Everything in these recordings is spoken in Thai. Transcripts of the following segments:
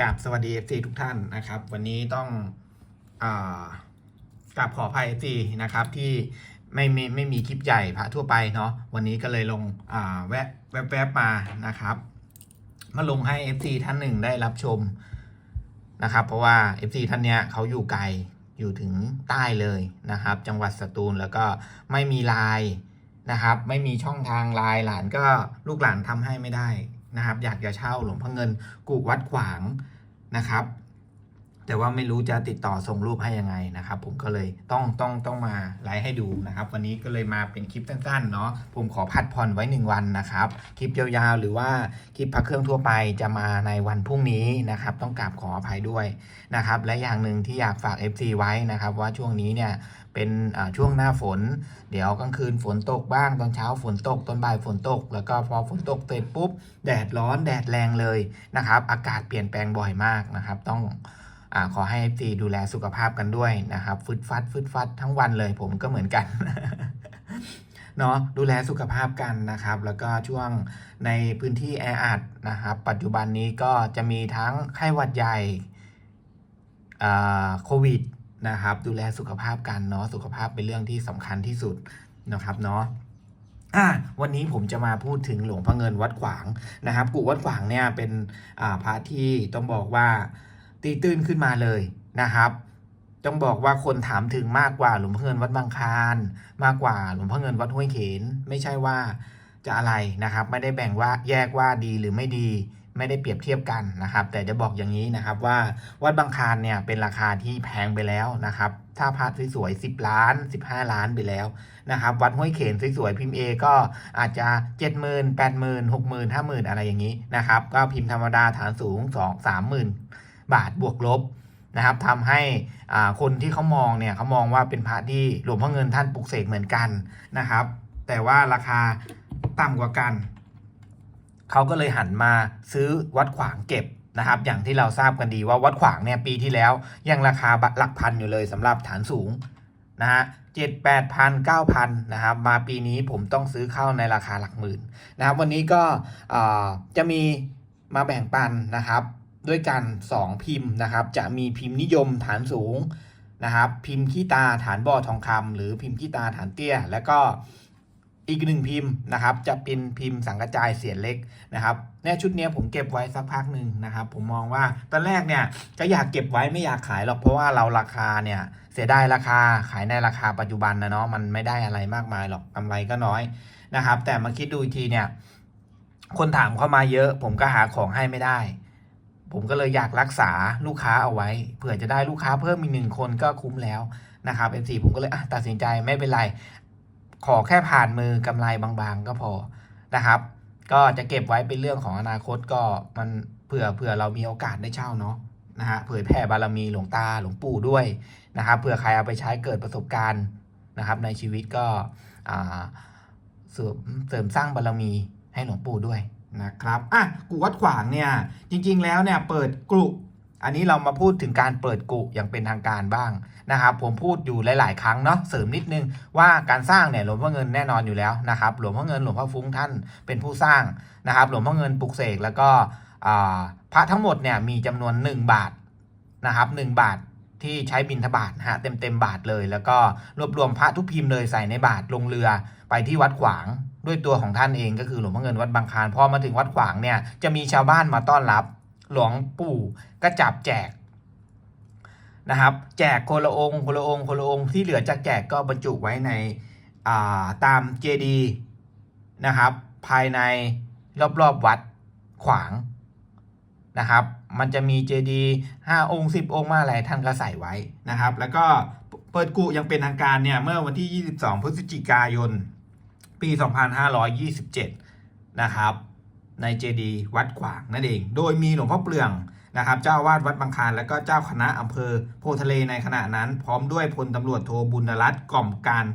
กับสวัสดี FC ทุกท่านนะครับ วันนี้ต้องอกราบขออภัย FC นะครับที่ไม่ไม่ไม่มีคลิปใหญ่พระทั่วไปเนาะวันนี้ก็เลยลงแวะแวบแวบมานะครับ มาลงให้ FC ท่านหนึ่งได้รับชมนะครับ เพราะว่า FC ท่านเนี้ยเขาอยู่ไกลอยู่ถึงใต้เลยนะครับ จังหวัดสตูลแล้วก็ไม่มีไลน์นะครับ ไม่มีช่องทางไลน์หลานก็ลูกหลานทำให้ไม่ได้ นะครับ อยากจะเช่าหลวงพ่อเงินกูวัดขวางนะครับ แต่ว่าไม่รู้จะติดต่อส่งรูปให้ยังไงนะครับ ผมก็เลยต้องต้องต้องมาไลฟ์ให้ดูนะครับ วันนี้ก็เลยมาเป็นคลิปสั้นๆเนาะผมขอพัดผ่อนไว้หนึ่งวันนะครับ คลิปยาวๆ หรือว่าคลิปพักเครื่องทั่วไปจะมาในวันพรุ่งนี้นะครับ ต้องกราบขออภัยด้วยนะครับ และอย่างหนึ่งที่อยากฝาก FC ไว้นะครับ ว่าช่วงนี้เนี่ยเป็นช่วงหน้าฝน เดี๋ยวกลางคืนฝนตกบ้างตอนเช้าฝนตกตอนบ่ายฝนตก แล้วก็พอฝนตกเสร็จปุ๊บ แดดร้อนแดดแรงเลยนะครับ อากาศเปลี่ยนแปลงบ่อยมากนะครับ ต้อง อขอให้ FC ดูแลสุขภาพกันด้วยนะครับฟึดฟัดฟึดฟัดทั้งวันเลยผมก็เหมือนกันเนาะดูแลสุขภาพกันนะครับ แล้วก็ช่วงในพื้นที่แออัดนะครับ ปัจจุบันนี้ก็จะมีทั้งไข้หวัดใหญ่โควิดนะครับ ดูแลสุขภาพกันเนาะสุขภาพเป็นเรื่องที่สำคัญที่สุดนะครับเนาะอะวันนี้ผมจะมาพูดถึงหลวงพ่อเงินวัดขวางนะครับ กุวัดขวางเนี่ยเป็นพระที่ต้องบอกว่า ตีตื้นขึ้นมาเลยนะครับต้องบอกว่าคนถามถึงมากกว่าหลวงพ่อเงินวัดบางคานมากกว่าหลวงพ่อเงินวัดห้วยเขน ไม่ใช่ว่าจะอะไรนะครับ ไม่ได้แบ่งว่าแยกว่าดีหรือไม่ดี ไม่ได้เปรียบเทียบกันนะครับ แต่จะบอกอย่างนี้นะครับว่าวัดบางคานเนี่ยเป็นราคาที่แพงไปแล้วนะครับ ถ้าพาร์ทสวยๆ10 ล้าน 15 ล้านไปแล้วนะครับ วัดห้วยเขนสวยๆพิมพ์ A ก็อาจจะ 70,000 80,000 60,000 50,000 อะไรอย่างนี้นะครับ ก็พิมพ์ธรรมดาฐานสูง 2 30,000 บาทบวกลบนะครับทำให้คนที่เขามองเนี่ยเขามองว่าเป็นพระที่หลวงพ่อเงินท่านปลุกเสกเหมือนกันนะครับ แต่ว่าราคาต่ำกว่ากัน เขาก็เลยหันมาซื้อวัดขวางเก็บนะครับ อย่างที่เราทราบกันดีว่าวัดขวางเนี่ยปีที่แล้วยังราคาหลักพันอยู่เลยสำหรับฐานสูงนะฮะเจ็ดแปดพันเก้าพันนะครับ มาปีนี้ผมต้องซื้อเข้าในราคาหลักหมื่นนะครับ วันนี้ก็จะมีมาแบ่งปันนะครับ ด้วยกัน 2 พิมพ์นะครับ จะมีพิมพ์นิยมฐานสูงนะครับ พิมพ์ขี้ตาฐานบ่อทองคำหรือพิมพ์ขี้ตาฐานเตี้ย แล้วก็อีกหนึ่งพิมพ์นะครับ จะเป็นพิมพ์สังกระจายเสียนเล็กนะครับเนี่ยชุดนี้ผมเก็บไว้สักพักหนึ่งนะครับ ผมมองว่าตอนแรกเนี่ยก็อยากเก็บไว้ไม่อยากขายหรอกเพราะว่าเราราคาเนี่ยเสียไดายราคาขายในราคาปัจจุบันนะเนาะมันไม่ได้อะไรมากมายหรอกกำไรก็น้อยนะครับ แต่มาคิดดูอีกทีเนี่ยคนถามเข้ามาเยอะ ผมก็หาของให้ไม่ได้ ผมก็เลยอยากรักษาลูกค้าเอาไว้ เผื่อจะได้ลูกค้าเพิ่มอีกหนึ่งคนก็คุ้มแล้วนะครับ MC ผมก็เลยตัดสินใจไม่เป็นไร ขอแค่ผ่านมือกำไรบางๆ ก็พอนะครับ ก็จะเก็บไว้เป็นเรื่องของอนาคตก็มันเผื่อเผื่อเรามีโอกาสได้เช่าเนาะนะฮะเผยแผ่บารมีหลวงตาหลวงปู่ด้วยนะครับเผื่อใครเอาไปใช้เกิดประสบการณ์นะครับ ในชีวิตก็เสริมเสริมสร้างบารมีให้หลวงปู่ด้วย นะครับอะกูวัดขวางเนี่ยจริงๆแล้วเนี่ยเปิดกลุ่อันนี้เรามาพูดถึงการเปิดกุอย่างเป็นทางการบ้างนะครับผมพูดอยู่หลาย ๆ ครั้งเนาะเสริมนิดนึงว่าการสร้างเนี่ยหลวงพ่อเงินแน่นอนอยู่แล้วนะครับหลวงพ่อเงินหลวงพ่อฟุ้งท่านเป็นผู้สร้างนะครับหลวงพ่อเงินปลุกเสกแล้วก็พระทั้งหมดเนี่ยมีจำนวน 1 บาทนะครับ1บาทที่ใช้บินทบาทฮะเต็มเต็มๆบาทเลย แล้วก็รวบรวมพระทุกพิมพ์เลยใส่ในบาทลงเรือไปที่วัดขวาง ด้วยตัวของท่านเองก็คือหลวงพ่อเงินวัดบางคานพอมาถึงวัดขวางเนี่ยจะมีชาวบ้านมาต้อนรับหลวงปู่ก็จับแจกนะครับ แจกคนละองค์คนละองค์คนละองค์ที่เหลือจากแจกก็บรรจุไว้ในาตามเจดีนะครับ ภายในรอบๆวัดขวางนะครับ มันจะมีเจดีห้าองค์สิบองค์มาอะไรท่านก็ใส่ไว้นะครับ แล้วก็เปิดกุยังเป็นทางการเนี่ยเมื่อวันที่ 22 พฤศจิกายน ปี 2527 นะครับ ในเจดีวัดขวางนั่นเอง โดยมีหลวงพ่อเปลืองนะครับ เจ้าวาดวัดบางคานและก็เจ้าคณะอำเภอโพทะเลในขณะนั้น พร้อมด้วยพลตำรวจโทบุญรัตน์กล่อมการ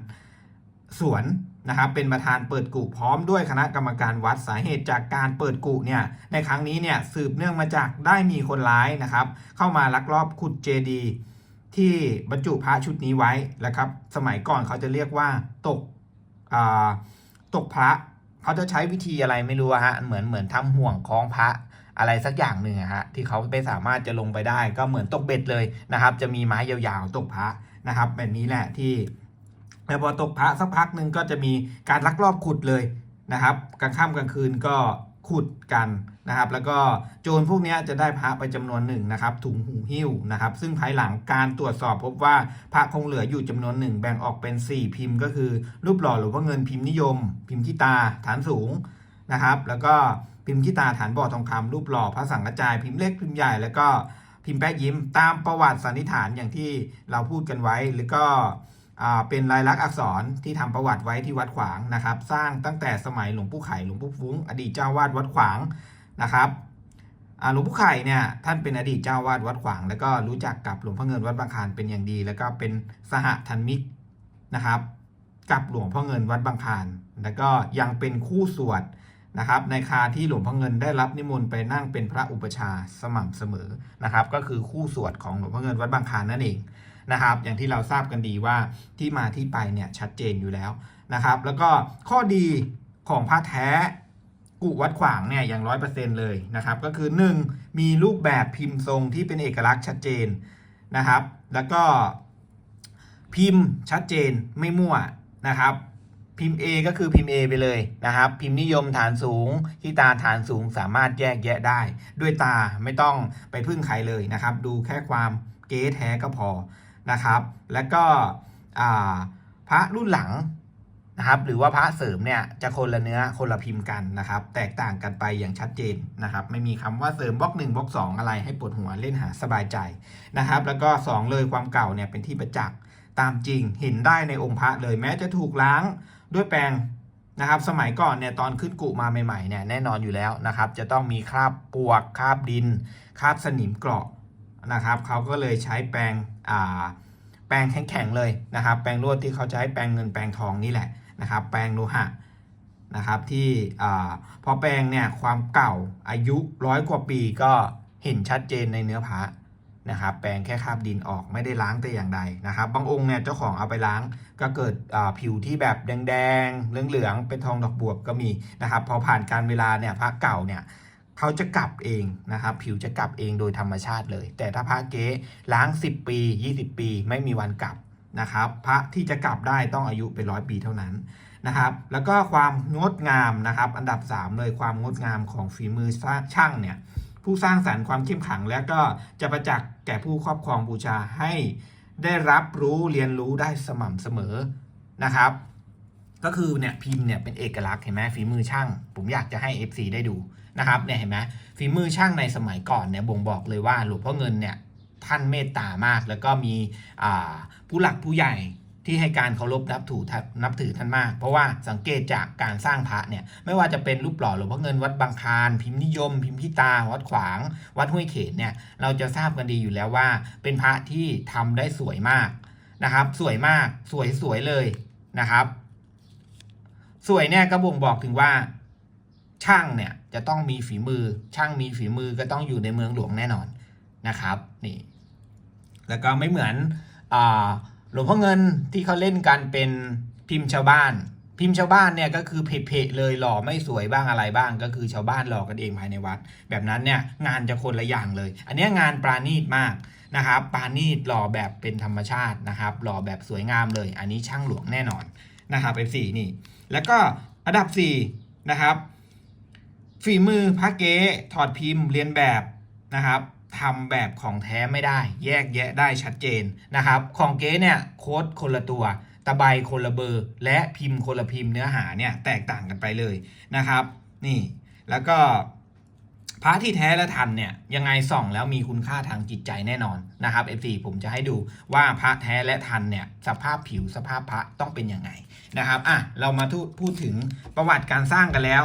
สวนนะครับเป็นประธานเปิดกุพร้อมด้วยคณะกรรมการวัดสาเหตุจากการเปิดกุเนี่ยในครั้งนี้เนี่ยสืบเนื่องมาจากได้มีคนร้ายนะครับ เข้ามาลักลอบขุดเจดีที่บรรจุพระชุดนี้ไว้นะครับ สมัยก่อนเขาจะเรียกว่าตก ตกพระเขาจะใช้วิธีอะไรไม่รู้ฮะเหมือนเหมือนทำห่วงคล้องพระอะไรสักอย่างหนึ่งฮะที่เขาไม่สามารถจะลงไปได้ ก็เหมือนตกเบ็ดเลยนะครับ จะมีไม้ยาวๆตกพระนะครับ แบบนี้แหละที่แล้วพอตกพระสักพักหนึ่งก็จะมีการลักลอบขุดเลยนะครับกลางค่ำกลางคืนก็ขุดกัน นะครับ แล้วก็โจรพวกนี้จะได้พระไปจำนวนหนึ่งนะครับถุงหูหิ้วนะครับ ซึ่งภายหลังการตรวจสอบพบว่าพระคงเหลืออยู่จำนวนหนึ่งแบ่งออกเป็น 4 พิมพ์ ก็คือ รูปหล่อหลวงพ่อเงินพิมพ์นิยม พิมพ์ขี้ตาฐานสูงนะครับ แล้วก็พิมพ์ขี้ตาฐานบ่อทองคำรูปหล่อพระสังกระจาย พิมพ์เล็กพิมพ์ใหญ่แล้วก็พิมพ์แป๊ะยิ้มตามประวัติสันนิษฐานอย่างที่เราพูดกันไว้หรือก็เป็นลายลักษณ์อักษรที่ทำประวัติไว้ที่วัดขวางนะครับ สร้างตั้งแต่สมัยหลวงปู่ไข่หลวงปู่ฟุ้ง อดีตเจ้าวาดวัดขวาง นะครับหลวงปู่ไข่เนี่ยท่านเป็นอดีตเจ้าวาดวัดขวาง แล้วก็รู้จักกับหลวงพ่อเงินวัดบางคานเป็นอย่างดี แล้วก็เป็นสหธรรมิกนะครับ กับหลวงพ่อเงินวัดบางคานแล้วก็ยังเป็นคู่สวดนะครับ ในคาที่หลวงพ่อเงินได้รับนิมนต์ไปนั่งเป็นพระอุปชาสม่ำเสมอนะครับ ก็คือคู่สวดของหลวงพ่อเงินวัดบางคานนั่นเองนะครับ อย่างที่เราทราบกันดีว่าที่มาที่ไปเนี่ยชัดเจนอยู่แล้วนะครับ แล้วก็ข้อดีของพระแท้ กุวัดขวางเนี่ยอย่างร้อยเปอร์เซ็นต์เลยนะครับ ก็คือ 1. มีรูปแบบพิมพ์ทรงที่เป็นเอกลักษณ์ชัดเจนนะครับ แล้วก็พิมพ์ชัดเจนไม่มั่วนะครับพิมพ์ A ก็คือพิมพ์ A ไปเลยนะครับ พิมพ์นิยมฐานสูงที่ตาฐานสูงสามารถแยกแยะได้ ด้วยตาไม่ต้องไปพึ่งใครเลยนะครับ ดูแค่ความเก๊แท้ก็พอนะครับ แล้วก็พระรุ่นหลัง นะครับ หรือว่าพระเสริมเนี่ยจะคนละเนื้อคนละพิมพ์กันนะครับ แตกต่างกันไปอย่างชัดเจนนะครับ ไม่มีคำว่าเสริมบล็อกหนึ่งบล็อกสองอะไรให้ปวดหัวเล่นหาสบายใจนะครับ แล้วก็สองเลยความเก่าเนี่ยเป็นที่ประจักษ์ตามจริงเห็นได้ในองค์พระเลยแม้จะถูกล้างด้วยแปรงนะครับ สมัยก่อนเนี่ยตอนขึ้นกุมาใหม่ๆเนี่ยแน่นอนอยู่แล้วนะครับ จะต้องมีคราบปวกคราบดินคราบสนิมเกราะนะครับเขาก็เลยใช้แปรงอ่าแปรงแข็งๆเลยนะครับ แปรงลวดที่เขาใช้แปรงเงินแปรงทองนี่แหละ นะครับแปรงโลหะนะครับที่พอแปรงเนี่ยความเก่าอายุร้อยกว่าปีก็เห็นชัดเจนในเนื้อผ้านะครับแปรงแค่คราบดินออกไม่ได้ล้างแต่อย่างใดนะครับ บางองค์เนี่ยเจ้าของเอาไปล้างก็เกิดผิวที่แบบแดงๆเหลืองๆเป็นทองดอกบวบก็มีนะครับพอผ่านการเวลาเนี่ยพระเก่าเนี่ยเขาจะกลับเองนะครับผิวจะกลับเองโดยธรรมชาติเลย แต่ถ้าพระเก๊ล้าง 10 ปี 20 ปี ไม่มีวันกลับ นะครับ พระที่จะกลับได้ต้องอายุเป็นร้อยปีเท่านั้นนะครับ แล้วก็ความงดงามนะครับ อันดับ 3 เลยความงดงามของฝีมือช่างเนี่ยผู้สร้างสรรค์ความเข้มขังและก็จะประจักษ์แก่ผู้ครอบครองบูชาให้ได้รับรู้เรียนรู้ได้สม่ำเสมอนะครับ ก็คือเนี่ยพิมพ์เนี่ยเป็นเอกลักษณ์เห็นไหมฝีมือช่าง ผมอยากจะให้ FC ได้ดูนะครับเนี่ยเห็นไหมฝีมือช่างในสมัยก่อนเนี่ยบ่งบอกเลยว่าหลวงพ่อเงินเนี่ย ท่านเมตตามาก แล้วก็มีผู้หลักผู้ใหญ่ที่ให้การเคารพนับถือนับถือท่านมาก เพราะว่าสังเกตจากการสร้างพระเนี่ยไม่ว่าจะเป็นรูปหล่อหลวงพ่อเงินวัดบางคานพิมพ์นิยม พิมพ์พิตา วัดขวาง วัดห้วยเขตเนี่ยเราจะทราบกันดีอยู่แล้วว่า เป็นพระที่ทำได้สวยมากนะครับ สวยมากสวยสวยเลยนะครับ สวยเนี่ยก็บ่งบอกถึงว่าช่างเนี่ยจะต้องมีฝีมือช่างมีฝีมือก็ต้องอยู่ในเมืองหลวงแน่นอนนะครับนี่ แล้วก็ไม่เหมือนหลวงพ่อเงินที่เขาเล่นกันเป็นพิมพ์ชาวบ้าน พิมพ์ชาวบ้านเนี่ยก็คือเพะๆเลยหล่อไม่สวยบ้างอะไรบ้าง ก็คือชาวบ้านหล่อกันเองภายในวัด แบบนั้นเนี่ยงานจะคนละอย่างเลย อันนี้งานปราณีตมากนะครับปราณีตหล่อแบบเป็นธรรมชาตินะครับหล่อแบบสวยงามเลย อันนี้ช่างหลวงแน่นอนนะครับ F4 นี่ แล้วก็อันดับ4นะครับฝีมือพระเก๊ถอดพิมพ์เรียนแบบนะครับ ทำแบบของแท้ไม่ได้ แยกแยะได้ชัดเจนนะครับ ของเก๊เนี่ยโค้ดคนละตัว ตะไบคนละเบอร์ และพิมพ์คนละพิมพ์เนื้อหาเนี่ยแตกต่างกันไปเลยนะครับ นี่แล้วก็พระที่แท้และทันเนี่ยยังไงส่องแล้วมีคุณค่าทางจิตใจแน่นอนนะครับ F4 ผมจะให้ดูว่าพระแท้และทันเนี่ยสภาพผิวสภาพพระต้องเป็นยังไงนะครับอะเรามาพูดถึงประวัติการสร้างกันแล้ว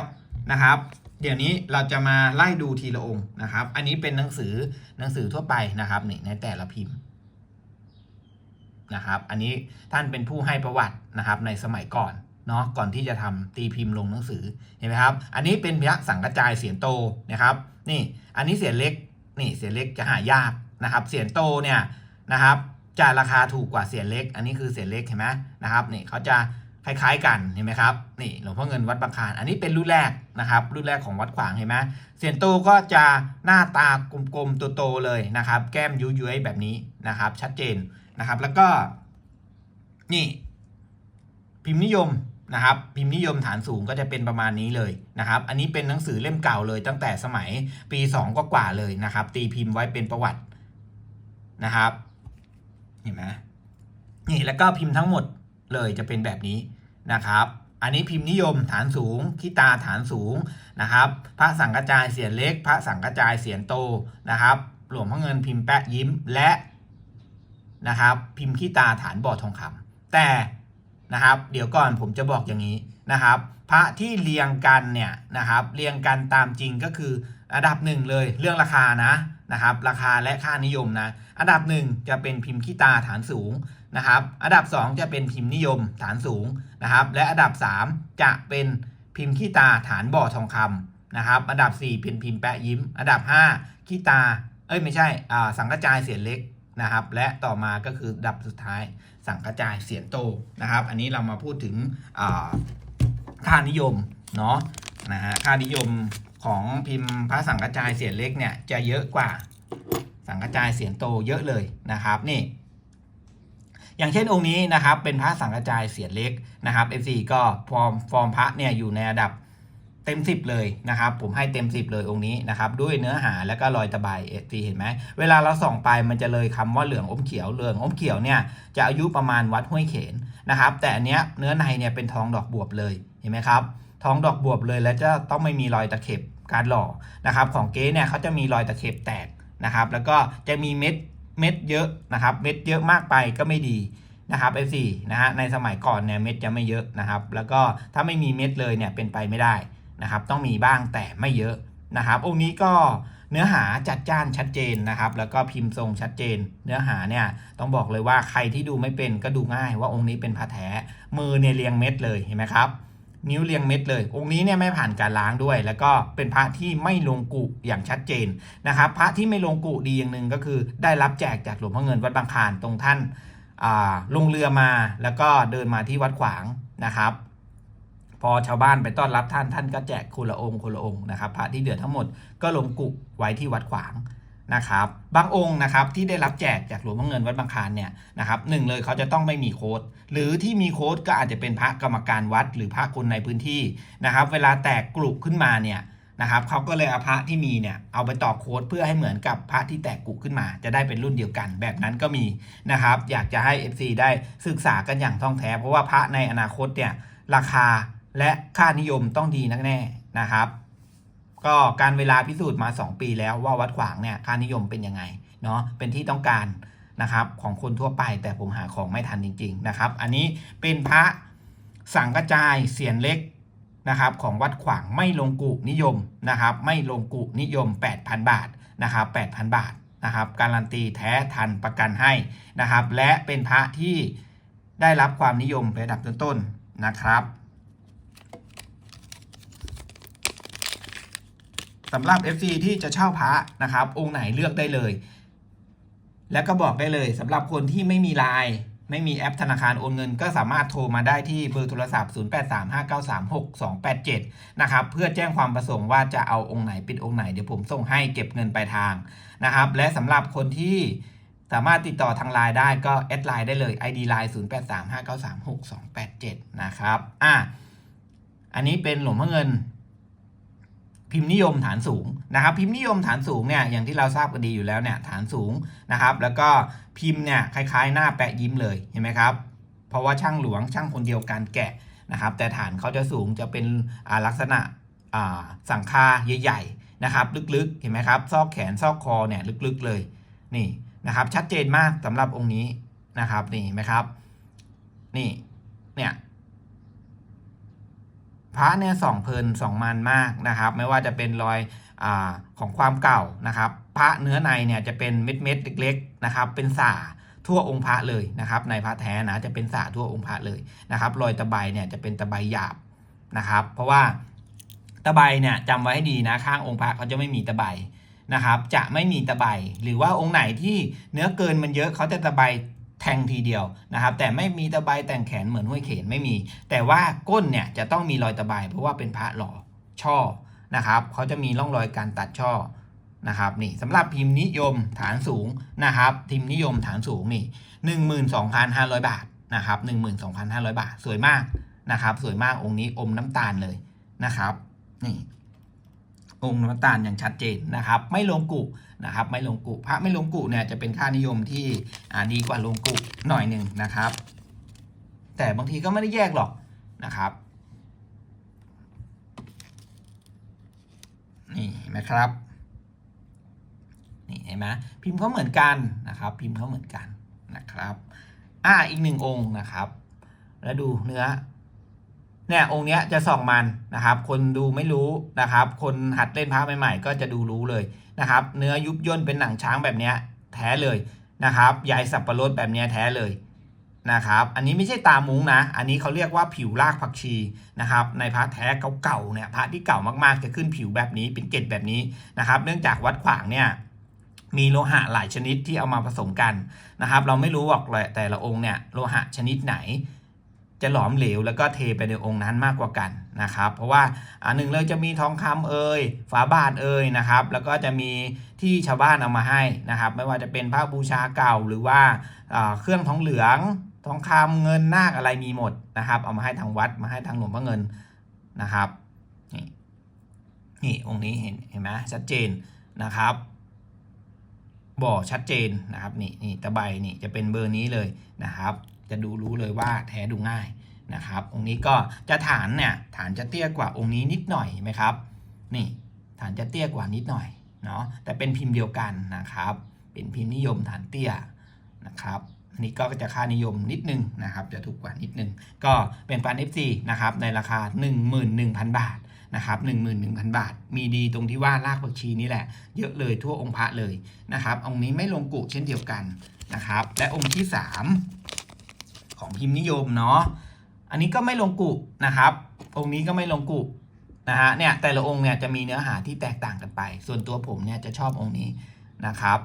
นะครับ เดี๋ยวนี้เราจะมาไล่ดูทีละองค์นะครับ อันนี้เป็นหนังสือหนังสือทั่วไปนะครับนี่ในแต่ละพิมพ์นะครับ อันนี้ท่านเป็นผู้ให้ประวัตินะครับในสมัยก่อนเนาะก่อนที่จะทำตีพิมพ์ลงหนังสือเห็นไหมครับ อันนี้เป็นพระสังกระจายเสียนโตนะครับ นี่อันนี้เสียนเล็กนี่เสียนเล็กจะหายากนะครับ เสียนโตเนี่ยนะครับจะราคาถูกกว่าเสียนเล็ก อันนี้คือเสียนเล็กเห็นไหมนะครับนี่เขาจะ คล้ายๆกันเห็นไหมครับนี่หลวงพ่อเงินวัดบางคานอันนี้เป็นรุ่นแรกนะครับ รุ่นแรกของวัดขวางเห็นไหมเสียนโตก็จะหน้าตากลมๆโตๆเลยนะครับ แก้มยุ้ยๆแบบนี้นะครับ ชัดเจนนะครับ แล้วก็ นี่ พิมพ์นิยมนะครับ พิมพ์นิยมฐานสูงก็จะเป็นประมาณนี้เลยนะครับ อันนี้เป็นหนังสือเล่มเก่าเลยตั้งแต่สมัยปี2ก็กว่าเลยนะครับ ตีพิมพ์ไว้เป็นประวัตินะครับ เห็นไหมนี่แล้วก็พิมพ์ทั้งหมดเลยจะเป็นแบบนี้ นะครับ อันนี้พิมพ์นิยมฐานสูงขี้ตาฐานสูงนะครับ พระสังกระจายเสียนเล็ก พระสังกระจายเสียนโตนะครับ หลวงพ่อเงินพิมพ์แปะยิ้มและนะครับ พิมพ์ขี้ตาฐานบ่อทองคำแต่นะครับ เดี๋ยวก่อนผมจะบอกอย่างนี้นะครับ พระที่เรียงกันเนี่ยนะครับ เรียงกันตามจริงก็คืออันดับหนึ่งเลยเรื่องราคานะ นะครับราคาและค่านิยมนะอันดับหนึ่งจะเป็นพิมพ์ขี้ตาฐานสูงนะครับอันดับ 2 จะเป็นพิมพ์นิยมฐานสูงนะครับและอันดับ 3 จะเป็นพิมพ์ขี้ตาฐานบ่อทองคำนะครับอันดับ 4 เป็นพิมพ์แปะยิ้ม อันดับ 5ขี้ตาเอ้ยไม่ใช่สังกระจายเสียนเล็กนะครับและต่อมาก็คือดับสุดท้ายสังกระจายเสียนโตนะครับ อันนี้เรามาพูดถึงค่านิยมเนาะนะฮะค่านิยม ของพิมพ์พระสังกระจายเสียนเล็กเนี่ยจะเยอะกว่า สังกระจายเสียงโตเยอะเลยนะครับนี่ อย่างเช่นองค์นี้นะครับ เป็นพระสังกระจายเสียงเล็กนะครับ F4 ก็ฟอร์มฟอร์มพระเนี่ยอยู่ในระดับเต็ม 10 เลยนะครับ ผมให้เต็ม 10 เลยองค์นี้นะครับด้วยเนื้อหาแล้วก็รอยตะไบ F4 เห็นไหมเวลาเราส่องไปมันจะเลยคำว่าเหลืองอมเขียวเหลืองอมเขียวเนี่ยจะอายุประมาณวัดห้วยเขนนะครับ แต่อันเนี้ยเนื้อในเนี่ยเป็นทองดอกบวบเลยเห็นไหมครับ ท้องดอกบวบเลยแล้วจะต้องไม่มีรอยตะเข็บการหล่อนะครับ ของเก๊เนี่ยเขาจะมีรอยตะเข็บแตกนะครับ แล้วก็จะมีเม็ดเม็ดเยอะนะครับ เม็ดเยอะมากไปก็ไม่ดีนะครับ F4 นะฮะในสมัยก่อนเนี่ยเม็ดจะไม่เยอะนะครับ แล้วก็ถ้าไม่มีเม็ดเลยเนี่ยเป็นไปไม่ได้นะครับ ต้องมีบ้างแต่ไม่เยอะนะครับองค์นี้ก็เนื้อหาจัดจ้านชัดเจนนะครับ แล้วก็พิมพ์ทรงชัดเจน เนื้อหาเนี่ยต้องบอกเลยว่าใครที่ดูไม่เป็นก็ดูง่ายว่าองค์นี้เป็นพระแท้มือเนี่ยเรียงเม็ดเลยเห็นไหมครับ นิ้วเรียงเม็ดเลย องค์นี้เนี่ยไม่ผ่านการล้างด้วย แล้วก็เป็นพระที่ไม่ลงกุอย่างชัดเจนนะครับพระที่ไม่ลงกุดีอย่างหนึ่งก็คือ ได้รับแจกจากหลวงพ่อเงินวัดบางคานตรงท่านาลงเรือมาแล้วก็เดินมาที่วัดขวางนะครับ พอชาวบ้านไปต้อนรับท่านท่านก็แจกคนละองค์คนละองค์นะครับพระที่เหลือทั้งหมดก็ลงกุไว้ที่วัดขวาง นะครับบางองค์นะครับที่ได้รับแจกจากหลวงพ่อเงินวัดบางคานเนี่ยนะครับหนึ่งเลยเขาจะต้องไม่มีโค้ดหรือที่มีโค้ดก็อาจจะเป็นพระกรรมการวัดหรือพระคนในพื้นที่นะครับ เวลาแตกกลุ่ขึ้นมาเนี่ยนะครับเขาก็เลยเอาพระที่มีเนี่ยเอาไปต่อโค้ดเพื่อให้เหมือนกับพระที่แตกกลุ่ขึ้นมา จะได้เป็นรุ่นเดียวกัน แบบนั้นก็มีนะครับ อยากจะให้ FC ได้ศึกษากันอย่างท่องแท้ เพราะว่าพระในอนาคตเนี่ยราคาและค่านิยมต้องดีนักแน่นะครับ ก็การเวลาพิสูจน์มา 2 ปีแล้วว่าวัดขวางเนี่ยค่านิยมเป็นยังไงเนาะเป็นที่ต้องการนะครับของคนทั่วไปแต่ผมหาของไม่ทันจริง ๆนะครับ อันนี้เป็นพระสังกระจายเสียนเล็กนะครับของวัดขวางไม่ลงกุนิยมนะครับ ไม่ลงกุนิยม 8,000 บาทนะครับ8,000 บาทนะครับ การันตีแท้ทันประกันให้นะครับ และเป็นพระที่ได้รับความนิยมระดับต้นๆนะครับ สำหรับ FC ที่จะเช่าพระนะครับ องค์ไหนเลือกได้เลย แล้วก็บอกได้เลยสำหรับคนที่ไม่มีไลน์ไม่มีแอปธนาคารโอนเงิน ก็สามารถโทรมาได้ที่เบอร์โทรศัพท์ 0835936287 นะครับ เพื่อแจ้งความประสงค์ว่าจะเอาองค์ไหนเป็นองค์ไหนเดี๋ยวผมส่งให้เก็บเงินปลายทางนะครับ และสำหรับคนที่สามารถติดต่อทางไลน์ได้ก็แอดไลน์ได้เลย ID ไลน์0835936287 นะครับ อะ อันนี้เป็นหลวงพ่อเงิน พิมพ์นิยมฐานสูงนะครับ พิมพ์นิยมฐานสูงเนี่ยอย่างที่เราทราบกันดีอยู่แล้วเนี่ยฐานสูงนะครับ แล้วก็พิมพ์เนี่ยคล้ายๆ หน้าแปะยิ้มเลยเห็นไหมครับ เพราะว่าช่างหลวงช่างคนเดียวกันแกะนะครับ แต่ฐานเขาจะสูงจะเป็นลักษณะสังคาใหญ่ๆนะครับ ลึกๆเห็นไหมครับ ซอกแขนซอกคอเนี่ยลึกๆเลยนี่นะครับ ชัดเจนมากสำหรับองค์นี้นะครับนี่เห็นไหมครับ นี่เนี่ย พระเนี่ยส่องเพลินส่องมันมากนะครับ ไม่ว่าจะเป็นรอยอของความเก่านะครับ พระเนื้อในเนี่ยจะเป็นเม็ดเม็ดๆเล็กๆนะครับ เป็นสาทั่วองค์พระเลยนะครับ ในพระแท้นะจะเป็นสาทั่วองค์พระเลยนะครับ รอยตะไบเนี่ยจะเป็นตะไบหยาบนะครับ เพราะว่าตะไบเนี่ยจำไว้ให้ดีนะข้างองค์พระเขาจะไม่มีตะไบนะครับ จะไม่มีตะไบหรือว่าองค์ไหนที่เนื้อเกินมันเยอะเขาจะตะไบ แทงทีเดียวนะครับ แต่ไม่มีตะไบแต่งแขนเหมือนห้วยเขนไม่มี แต่ว่าก้นเนี่ยจะต้องมีรอยตะไบเพราะว่าเป็นพระหล่อช่อนะครับเขาจะมีร่องรอยการตัดช่อนะครับนี่สำหรับพิมพ์นิยมฐานสูงนะครับพิมพ์นิยมฐานสูงนี่หนึ่งหมื่นสองพันห้าร้อยบาทนะครับหนึ่งหมื่นสองพันห้าร้อยบาท สวยมากนะครับ สวยมากองค์นี้อมน้ำตาลเลยนะครับนี่ องค์น้ำตาลอย่างชัดเจนนะครับ ไม่ลงกุนะครับ ไม่ลงกุพระไม่ลงกุเนี่ยจะเป็นค่านิยมที่ดีกว่าลงกุหน่อยหนึ่งนะครับ แต่บางทีก็ไม่ได้แยกหรอกนะครับนี่เห็นไหมครับนี่เห็นไหมพิมพ์เขาเหมือนกันนะครับ พิมพ์เขาเหมือนกันนะครับ อ่าอีกหนึ่งองค์นะครับ แล้วดูเนื้อ เนี่ยองค์เนี้ยจะส่องมันนะครับ คนดูไม่รู้นะครับ คนหัดเล่นพระใหม่ๆ ก็จะดูรู้เลยนะครับ เนื้อยุบย่นเป็นหนังช้างแบบเนี้ยแท้เลยนะครับใยสับปะรดแบบเนี้ยแท้เลยนะครับ อันนี้ไม่ใช่ตามุ้งนะ อันนี้เขาเรียกว่าผิวรากผักชีนะครับ ในพระแท้เก่าๆเนี่ยพระที่เก่ามากๆจะขึ้นผิวแบบนี้เป็นเกล็ดแบบนี้นะครับ เนื่องจากวัดขวางเนี่ยมีโลหะหลายชนิดที่เอามาผสมกันนะครับ เราไม่รู้หรอกเลยแต่ละองค์เนี่ยโลหะชนิดไหน จะหลอมเหลวแล้วก็เทไปในองค์นั้นมากกว่ากันนะครับ เพราะว่าอันหนึ่งเลยจะมีทองคำเอ่ยฝาบาทเอ่ยนะครับ แล้วก็จะมีที่ชาวบ้านเอามาให้นะครับ ไม่ว่าจะเป็นพระบูชาเก่าหรือว่าเครื่องทองเหลืองทองคำเงินนาคอะไรมีหมดนะครับ เอามาให้ทางวัดมาให้ทางหลวงพ่อเงินนะครับนี่นี่องค์นี้เห็นเห็นไหมชัดเจนนะครับบ่อชัดเจนนะครับนี่นี่ตะไบนี่จะเป็นเบอร์นี้เลยนะครับ จะดูรู้เลยว่าแท้ดูง่ายนะครับ องค์นี้ก็จะฐานเนี่ยฐานจะเตี้ยกว่าองค์นี้นิดหน่อยไหมครับ นี่ฐานจะเตี้ยกว่านิดหน่อยเนาะแต่เป็นพิมพ์เดียวกันนะครับ เป็นพิมพ์นิยมฐานเตี้ยนะครับอันนี้ก็จะค่านิยมนิดนึงนะครับ จะถูกกว่านิดนึง ก็เป็นฟัน FC นะครับในราคา 11,000 บาทนะครับ11,000 บาท มีดีตรงที่ว่ารากผักชีนี่แหละ เยอะเลยทั่วองค์พระเลยนะครับ องค์นี้ไม่ลงกุเช่นเดียวกันนะครับ และองค์ที่ 3 ของพิมพ์นิยมเนาะอันนี้ก็ไม่ลงกุนะครับ องค์นี้ก็ไม่ลงกุนะฮะเนี่ยแต่ละองค์เนี่ยจะมีเนื้อหาที่แตกต่างกันไป ส่วนตัวผมเนี่ยจะชอบองค์นี้นะครับ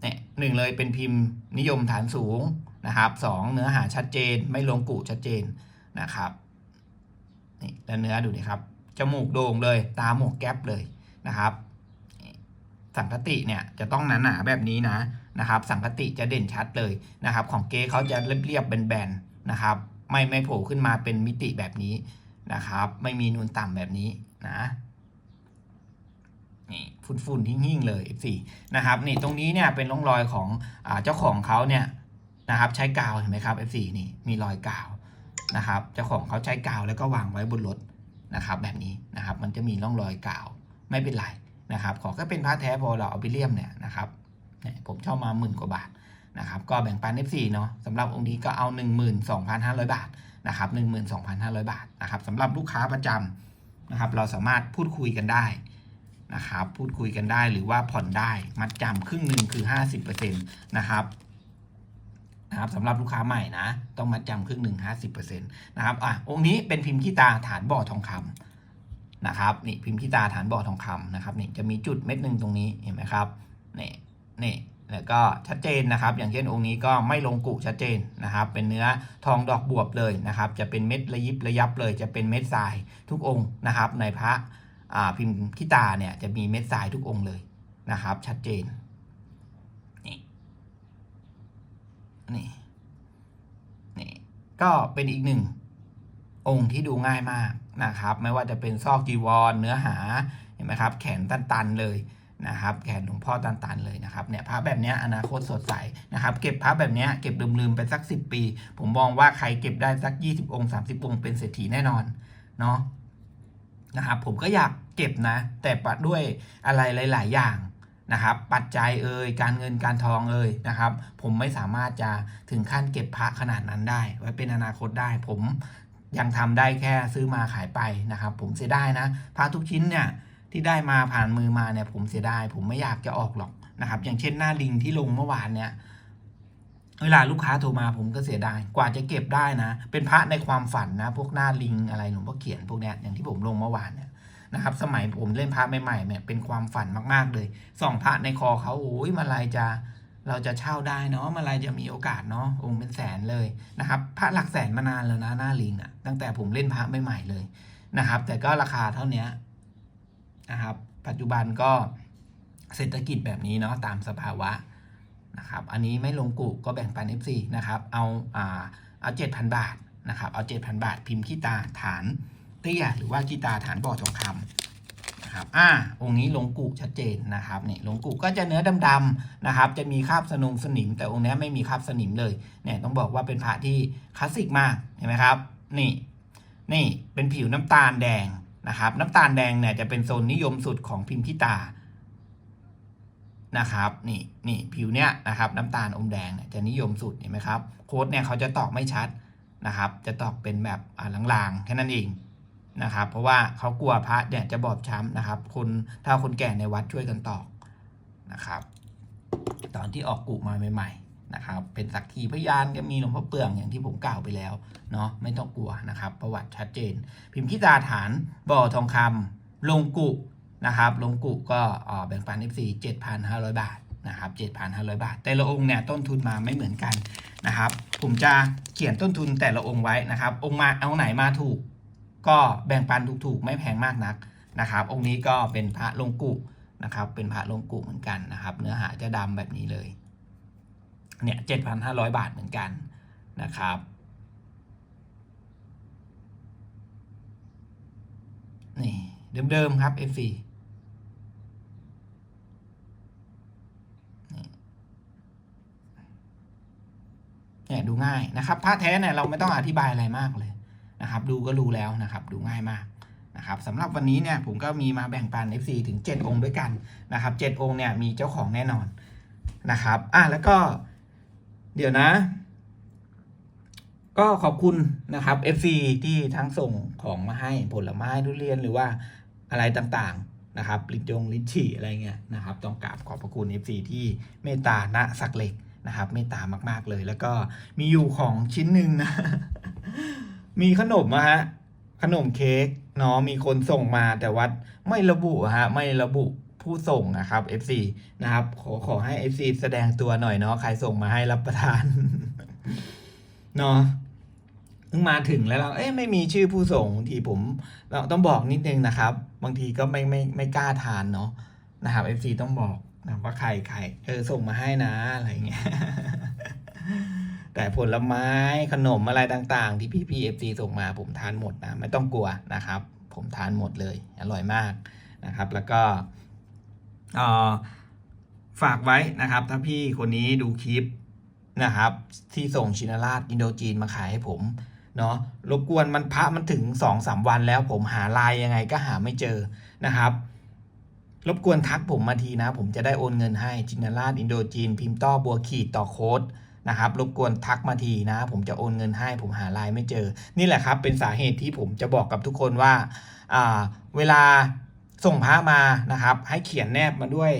เนี่ยหนึ่งเลยเป็นพิมพ์นิยมฐานสูงนะครับสองเนื้อหาชัดเจน ไม่ลงกุชัดเจนนะครับนี่แล้วเนื้อดูดิครับจมูกโด่งเลยตาหมวกแก๊ปเลยนะครับ สังคติเนี่ยจะต้องหนาๆแบบนี้นะนะครับสังคติจะเด่นชัดเลยนะครับ ของเก๊เขาจะเรียบๆแบนๆนะครับ ไม่ไม่โผล่ขึ้นมาเป็นมิติแบบนี้นะครับ ไม่มีนูนต่ำแบบนี้นะนี่ฝุ่นๆหิ่งๆเลย F4 นะครับนี่ตรงนี้เนี่ยเป็นร่องรอยของอเจ้าของเขาเนี่ยนะครับใช้กาวเห็นไหมครับ F4 นี่มีรอยกาวนะครับเจ้าของเขาใช้กาวแล้วก็วางไว้บนรถนะครับ แบบนี้นะครับมันจะมีร่องรอยกาวไม่เป็นไรนะครับ ขอแค่เป็นพระแท้พอเราเอาไปเลี่ยมเนี่ยนะครับ เนี่ยผมเช่ามาหมื่นกว่าบาทนะครับก็แบ่งปัน F4 เนาะสำหรับองค์นี้ก็เอา 12,500 บาทนะครับ12,500 บาทนะครับสำหรับลูกค้าประจำนะครับเราสามารถพูดคุยกันได้นะครับพูดคุยกันได้หรือว่าผ่อนได้มัดจำครึ่งหนึ่งคือ 50%นะครับนะครับสำหรับลูกค้าใหม่นะ ต้องมัดจำครึ่งหนึ่ง50%นะครับอะองค์นี้เป็นพิมพ์ขี้ตาฐานบ่อทองคำนะครับนี่พิมพ์ที่ตาฐานบ่อทองคำนะครับนี่จะมีจุดเม็ดหนึ่งตรงนี้เห็นไหมครับนี่ นี่แล้วก็ชัดเจนนะครับ อย่างเช่นองค์นี้ก็ไม่ลงกุชัดเจนนะครับ เป็นเนื้อทองดอกบวบเลยนะครับ จะเป็นเม็ดระยิบระยับเลย จะเป็นเม็ดทรายทุกองค์นะครับ ในพระพิมพ์ขี้ตาเนี่ยจะมีเม็ดทรายทุกองค์เลยนะครับ ชัดเจนนี่นี่นี่ก็เป็นอีกหนึ่งองค์ที่ดูง่ายมากนะครับ ไม่ว่าจะเป็นซอกจีวรเนื้อหาเห็นไหมครับ แขนตันๆเลย นะครับแขนหลวงพ่อตันๆเลยนะครับเนี่ยพระแบบนี้อนาคตสดใสนะครับ เก็บพระแบบนี้เก็บลืมๆไปสัก 10 ปี ผมมองว่าใครเก็บได้สัก 20 องค์ 30 องค์เป็นเศรษฐีแน่นอนเนาะนะครับผมก็อยากเก็บนะ แต่ปัดด้วยอะไรหลาย ๆ อย่างนะครับ ปัจจัยเอ่ยการเงินการทองเอ่ยนะครับ ผมไม่สามารถจะถึงขั้นเก็บพระขนาดนั้นได้ ไว้เป็นอนาคตได้ ผมยังทำได้แค่ซื้อมาขายไปนะครับ ผมเสียดายนะพระทุกชิ้นเนี่ย ที่ได้มาผ่านมือมาเนี่ยผมเสียดายผมไม่อยากจะออกหรอกนะครับ อย่างเช่นหน้าลิงที่ลงเมื่อวานเนี่ยเวลาลูกค้าโทรมาผมก็เสียดายกว่าจะเก็บได้นะ เป็นพระในความฝันนะ พวกหน้าลิงอะไรหลวงพ่อเขียนพวกเนี้ยอย่างที่ผมลงเมื่อวานเนี่ยนะครับ สมัยผมเล่นพระใหม่ๆเนี่ยเป็นความฝันมากๆเลยส่องพระในคอเขาโอ้ยมาลายจะเราจะเช่าได้เนาะมื่อไรจะมีโอกาสเนาะองค์เป็นแสนเลยนะครับพระหลักแสนมานานแล้วนะหน้าลิงอะ่ะตั้งแต่ผมเล่นพระใหม่ๆเลยนะครับ แต่ก็ราคาเท่านี้ นะครับ ปัจจุบันก็เศรษฐกิจแบบนี้เนาะตามสภาวะนะครับอันนี้ไม่ลงกุก็แบ่งปัน F4 นะครับเอาอ่าเอาเจ็ดพันบาทนะครับเอาเจ็ดพันบาท พิมพ์ขี้ตาฐานเตี้ยหรือว่าขี้ตาฐานบ่อทองคำนะครับอ่าองค์นี้ลงกุชัดเจนนะครับเนี่ยลงกุก็จะเนื้อดำๆนะครับจะมีคราบสนงสนิม แต่องค์นี้ไม่มีคราบสนิมเลยเนี่ยต้องบอกว่าเป็นพระที่คลาสสิกมากเห็นไหมครับนี่นี่เป็นผิวน้ำตาลแดง นะครับน้ำตาลแดงเนี่ยจะเป็นโซนนิยมสุดของพิมพ์ทิตานะครับนี่นี่ผิวเนี้ยนะครับน้ำตาลอมแดงเนี่ยจะนิยมสุดเห็นไหมครับโค้ดเนี่ยเขาจะตอกไม่ชัดนะครับ จะตอกเป็นแบบอ่าลางๆแค่นั้นเองนะครับ เพราะว่าเขากลัวพระเนี่ยจะบอบช้ำนะครับ คนถ้าคนแก่ในวัดช่วยกันตอกนะครับ ตอนที่ออกกุมาใหม่ ๆ นะครับเป็นสักขีพยานก็มีหลวงพ่อเปลืองอย่างที่ผมกล่าวไปแล้วเนาะไม่ต้องกลัวนะครับ ประวัติชัดเจน พิมพ์ขี้ตาฐานบ่อทองคำลงกุนะครับลงกุก็เอ่อแบ่งปัน F4 7,500บาทนะครับ7,500บาท แต่ละองค์เนี่ยต้นทุนมาไม่เหมือนกันนะครับ ผมจะเขียนต้นทุนแต่ละองค์ไว้นะครับ องค์มาเอาไหนมาถูก ก็แบ่งปันถูกๆไม่แพงมากนักนะครับ องค์นี้ก็เป็นพระลงกุนะครับ เป็นพระลงกุเหมือนกันนะครับ เนื้อหาจะดำแบบนี้เลย เนี่ยเจ็ดพันห้าร้อยบาทเหมือนกันนะครับนี่เดิมๆครับ F4 นี่เนี่ยดูง่ายนะครับพระแท้เนี่ยเราไม่ต้องอธิบายอะไรมากเลยนะครับ ดูก็รู้แล้วนะครับ ดูง่ายมากนะครับสำหรับวันนี้เนี่ยผมก็มีมาแบ่งปัน FC ถึง 7 องค์ด้วยกันนะครับ 7 องค์เนี่ยมีเจ้าของแน่นอนนะครับอะแล้วก็ เดี๋ยวนะ ก็ขอบคุณนะครับ FC ที่ทั้งส่งของมาให้ผลไม้ทุเรียนหรือว่าอะไรต่างๆนะครับลิ้นจงลิ้นฉี่อะไรเงี้ยนะครับ ต้องกราบขอบพระคุณ FC ที่เมตตาณสักเหล็กนะครับเมตตามากๆเลย แล้วก็มีอยู่ของชิ้นหนึ่งนะ มีขนมอะฮะขนมเค้กเนาะมีคนส่งมาแต่ว่าไม่ระบุอะฮะ ไม่ระบุ ผู้ส่งนะครับ FC นะครับ ขอขอให้ FC แสดงตัวหน่อยเนาะใครส่งมาให้รับประทานเนาะเพิ่งมาถึงแล้วเราเอ๊ะไม่มีชื่อผู้ส่งทีผมเราต้องบอกนิดนึงนะครับ บางทีก็ไม่ไม่ไม่กล้าทานเนาะนะครับ FC ต้องบอกนะว่าใครใครเออส่งมาให้นะอะไรเงี้ยแต่ผลไม้ขนมอะไรต่างๆ ที่พี่พีเอฟซีส่งมาผมทานหมดนะ ไม่ต้องกลัวนะครับ ผมทานหมดเลย อร่อยมากนะครับ แล้วก็ ฝากไว้นะครับ ถ้าพี่คนนี้ดูคลิปนะครับ ที่ส่งชินาราชอินโดจีนมาขายให้ผมเนาะรบกวนมันพระมันถึงสองสามวันแล้วผมหาลายยังไงก็หาไม่เจอนะครับรบกวนทักผมมาทีนะ ผมจะได้โอนเงินให้จินาราชอินโดจีน พิมพ์ต้อบัวขีดต่อโค้ดนะครับรบกวนทักมาทีนะ ผมจะโอนเงินให้ ผมหาไลน์ไม่เจอ นี่แหละครับเป็นสาเหตุที่ผมจะบอกกับทุกคนว่าอ่าเวลา ส่งพระมานะครับ ให้เขียนแนบมาด้วย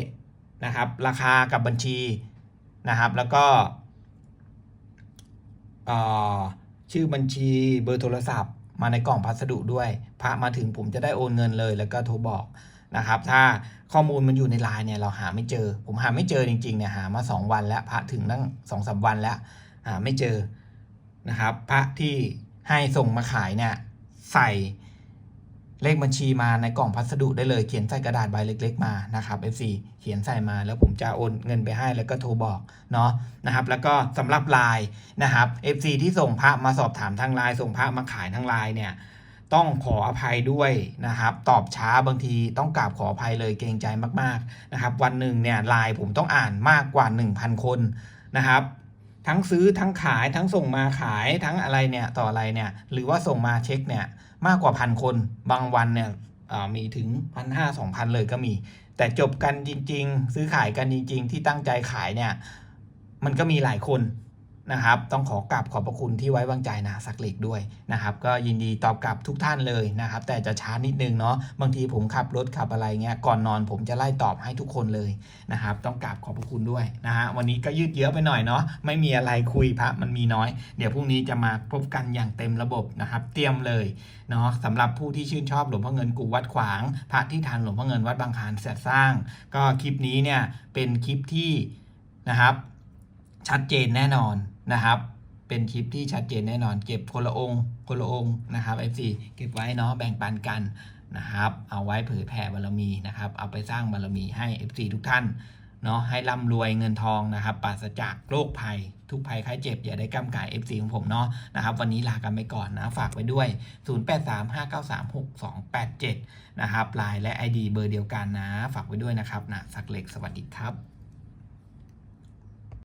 นะครับ ราคากับบัญชีนะครับ แล้วก็ชื่อบัญชีเบอร์โทรศัพท์ มาในกล่องพัสดุด้วย พระมาถึงผมจะได้โอนเงินเลย แล้วก็โทรบอกนะครับ ถ้าข้อมูลมันอยู่ในไลน์เนี่ยเราหาไม่เจอ ผมหาไม่เจอจริงๆเนี่ยหามาสองวันแล้วพระถึงตั้งสองสามวันแล้วหาไม่เจอนะครับ พระที่ให้ส่งมาขายเนี่ยใส่ เลขบัญชีมาในกล่องพัสดุได้เลยเขียนใส่กระดาษใบเล็ก ๆ มานะครับ FC เขียนใส่มาแล้วผมจะโอนเงินไปให้แล้วก็โทรบอกเนาะนะครับ แล้วก็สำหรับไลน์นะครับ FC ที่ส่งพระมาสอบถามทางไลน์ส่งพระมาขายทางไลน์เนี่ยต้องขออภัยด้วยนะครับ ตอบช้าบางทีต้องกราบขออภัยเลยเกรงใจมากๆนะครับ วันหนึ่งเนี่ยไลน์ผมต้องอ่านมากกว่า 1,000 คนนะครับทั้งซื้อทั้งขายทั้งส่งมาขายทั้งอะไรเนี่ยต่ออะไรเนี่ยหรือว่าส่งมาเช็คเนี่ย มากกว่าพันคน บางวันเนี่ยมีถึงพันห้าสองพันเลยก็มี แต่จบกันจริง ๆ ซื้อขายกันจริง ๆ ที่ตั้งใจขายเนี่ย มันก็มีหลายคน นะครับ ต้องขอกราบขอบพระคุณที่ไว้วางใจนะสักเหล็กด้วยนะครับ ก็ยินดีตอบกลับทุกท่านเลยนะครับ แต่จะช้านิดนึงเนาะบางทีผมขับรถขับอะไรเงี้ยก่อนนอนผมจะไล่ตอบให้ทุกคนเลยนะครับ ต้องกราบขอบพระคุณด้วยนะฮะวันนี้ก็ยืดเยอะไปหน่อยเนาะไม่มีอะไรคุยพระมันมีน้อย เดี๋ยวพรุ่งนี้จะมาพบกันอย่างเต็มระบบนะครับ เตรียมเลยเนาะสำหรับผู้ที่ชื่นชอบหลวงพ่อเงินกูวัดขวาง พระที่ทานหลวงพ่อเงินวัดบางคานเสร็จสร้าง ก็คลิปนี้เนี่ยเป็นคลิปที่นะครับชัดเจนแน่นอน นะครับ เป็นคลิปที่ชัดเจนแน่นอน เก็บคนละองค์คนละองค์นะครับ FC เก็บไว้เนาะแบ่งปันกันนะครับ เอาไว้เผยแผ่บารมีนะครับ เอาไปสร้างบารมีให้ FC ทุกท่านเนาะให้ร่ำรวยเงินทองนะครับปราศจากโรคภัย ทุกภัยไข้เจ็บ อย่าได้กำกาย FC ของผมเนาะนะครับ วันนี้ลากันไปก่อนนะ ฝากไว้ด้วย 0835936287 นะครับไลน์และ ID เบอร์เดียวกันนะ ฝากไว้ด้วยนะครับนะสักเล็กสวัสดีครับ